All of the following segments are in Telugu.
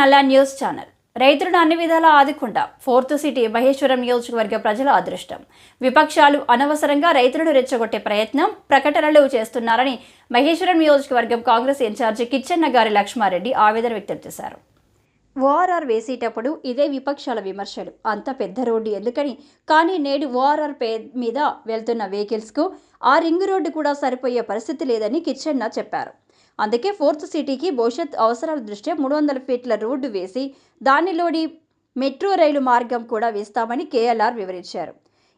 నల్లా న్యూస్ ఛానల్. రైతులను అన్ని విధాలా ఆదుకుంటాం ఫోర్త్ సిటీ మహేశ్వరం నియోజకవర్గ ప్రజల అదృష్టం. విపక్షాలు అనవసరంగా రైతులను రెచ్చగొట్టే ప్రయత్నం ప్రకటనలు చేస్తున్నారని మహేశ్వరం నియోజకవర్గం కాంగ్రెస్ ఇన్ఛార్జి కిచ్చెన్న గారి లక్ష్మారెడ్డి ఆవేదన వ్యక్తం చేశారు. ఓఆర్ఆర్ వేసేటప్పుడు ఇదే విపక్షాల విమర్శలు. అంత పెద్ద రోడ్డు ఎందుకని? కానీ నేడు ఓఆర్ఆర్ పే మీద వెళ్తున్న వెహికల్స్కు ఆ రింగ్ రోడ్డు కూడా సరిపోయే పరిస్థితి లేదని కిచ్చెన్న చెప్పారు. అందుకే ఫోర్త్ సిటీకి భవిష్యత్ అవసరాల దృష్ట్యా మూడు వందల ఫీట్ల రోడ్డు వేసి దానిలోని మెట్రో రైలు మార్గం కూడా వేస్తామని కేఎల్ఆర్ వివరించారు.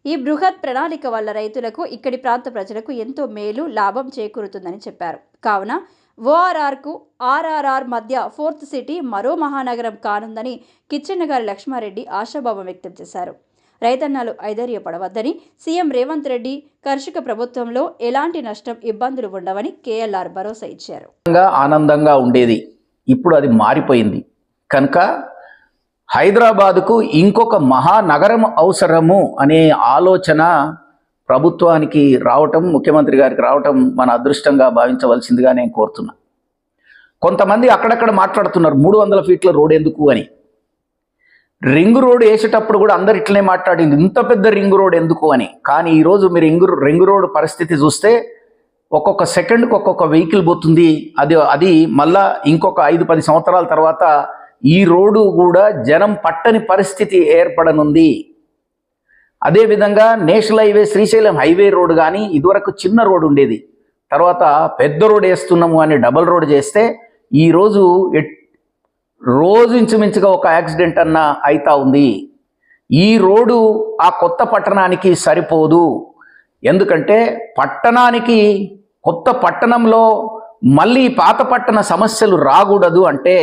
ఈ బృహత్ ప్రణాళిక వల్ల రైతులకు ఇక్కడి ప్రాంత ప్రజలకు ఎంతో మేలు లాభం చేకూరుతుందని చెప్పారు. కావున ఓఆర్ఆర్కు ఆర్ఆర్ఆర్ మధ్య ఫోర్త్ సిటీ మరో మహానగరం కానుందని కిచ్చెన్న గారి లక్ష్మారెడ్డి ఆశాభావం వ్యక్తం చేశారు. రైతన్నాలు ఐదర్యపడవద్దని సీఎం రేవంత్ రెడ్డి కర్షక ప్రభుత్వంలో ఎలాంటి నష్టం ఇబ్బందులు ఉండవని కేఎల్ఆర్ భరోసా ఇచ్చారు. ఆనందంగా ఆనందంగా ఉండేది. ఇప్పుడు అది మారిపోయింది. కనుక హైదరాబాదుకు ఇంకొక మహానగరం అవసరము అనే ఆలోచన ప్రభుత్వానికి రావటం ముఖ్యమంత్రి గారికి రావటం మన అదృష్టంగా భావించవలసిందిగా నేను కోరుతున్నా. కొంతమంది అక్కడక్కడ మాట్లాడుతున్నారు మూడు వందల ఫీట్ల రోడ్ ఎందుకు అని. రింగ్ రోడ్ వేసేటప్పుడు కూడా అందరు ఇట్లనే మాట్లాడింది. ఇంత పెద్ద రింగ్ రోడ్ ఎందుకు అని. కానీ ఈరోజు మీరు రింగ్ రింగ్ రోడ్ పరిస్థితి చూస్తే ఒక్కొక్క సెకండ్కి ఒక్కొక్క వెహికల్ పోతుంది. అది అది మళ్ళా ఇంకొక ఐదు పది సంవత్సరాల తర్వాత ఈ రోడ్డు కూడా జనం పట్టని పరిస్థితి ఏర్పడనుంది. అదేవిధంగా national highway Srisailam highway road కానీ ఇదివరకు చిన్న రోడ్ ఉండేది. తర్వాత పెద్ద రోడ్ వేస్తున్నాము అని డబల్ రోడ్ చేస్తే ఈరోజు ఎట్ రోజు ఇంచుమించుగా ఒక యాక్సిడెంట్ అన్న అవుతా ఉంది. ఈ రోడ్డు ఆ కొత్త పట్టణానికి సరిపోదు. ఎందుకంటే పట్టణానికి కొత్త పట్టణంలో మళ్ళీ పాత పట్టణ సమస్యలు రాకూడదు అంటే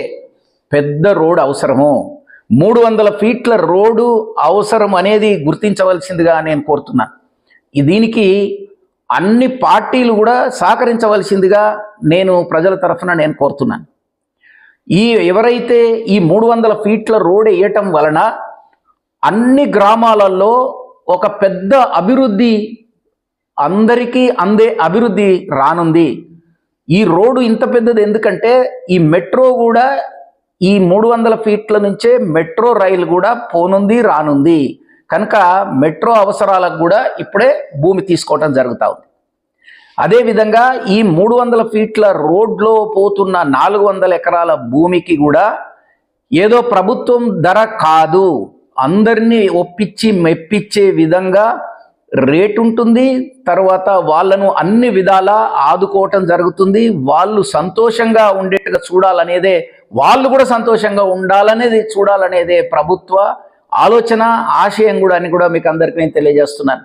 పెద్ద రోడ్ అవసరము. మూడు వందల ఫీట్ల రోడ్డు అవసరం అనేది గుర్తించవలసిందిగా నేను కోరుతున్నాను దీనికి అన్ని పార్టీలు కూడా సహకరించవలసిందిగా నేను ప్రజల తరఫున నేను కోరుతున్నాను. ఈ ఎవరైతే ఈ మూడు వందల ఫీట్ల రోడ్ వేయటం వలన అన్ని గ్రామాలలో ఒక పెద్ద అభివృద్ధి అందరికీ అందే అభివృద్ధి రానుంది. ఈ రోడ్డు ఇంత పెద్దది ఎందుకంటే ఈ మెట్రో కూడా ఈ మూడు వందల ఫీట్ల నుంచే మెట్రో రైలు కూడా పోనుంది రానుంది. కనుక మెట్రో అవసరాలకు కూడా ఇప్పుడే భూమి తీసుకోవటం జరుగుతూ ఉంది. అదేవిధంగా ఈ మూడు వందల ఫీట్ల రోడ్లో పోతున్న నాలుగు వందల ఎకరాల భూమికి కూడా ఏదో ప్రభుత్వం ధర కాదు. అందరినీ ఒప్పించి మెప్పించే విధంగా రేట్ ఉంటుంది. తర్వాత వాళ్ళను అన్ని విధాలా ఆదుకోవటం జరుగుతుంది. వాళ్ళు సంతోషంగా ఉండేట్టుగా చూడాలనేదే వాళ్ళు కూడా సంతోషంగా ఉండాలనేది చూడాలనేదే ప్రభుత్వ ఆలోచన ఆశయం కూడా అని కూడా మీకు అందరికీ నేను తెలియజేస్తున్నాను.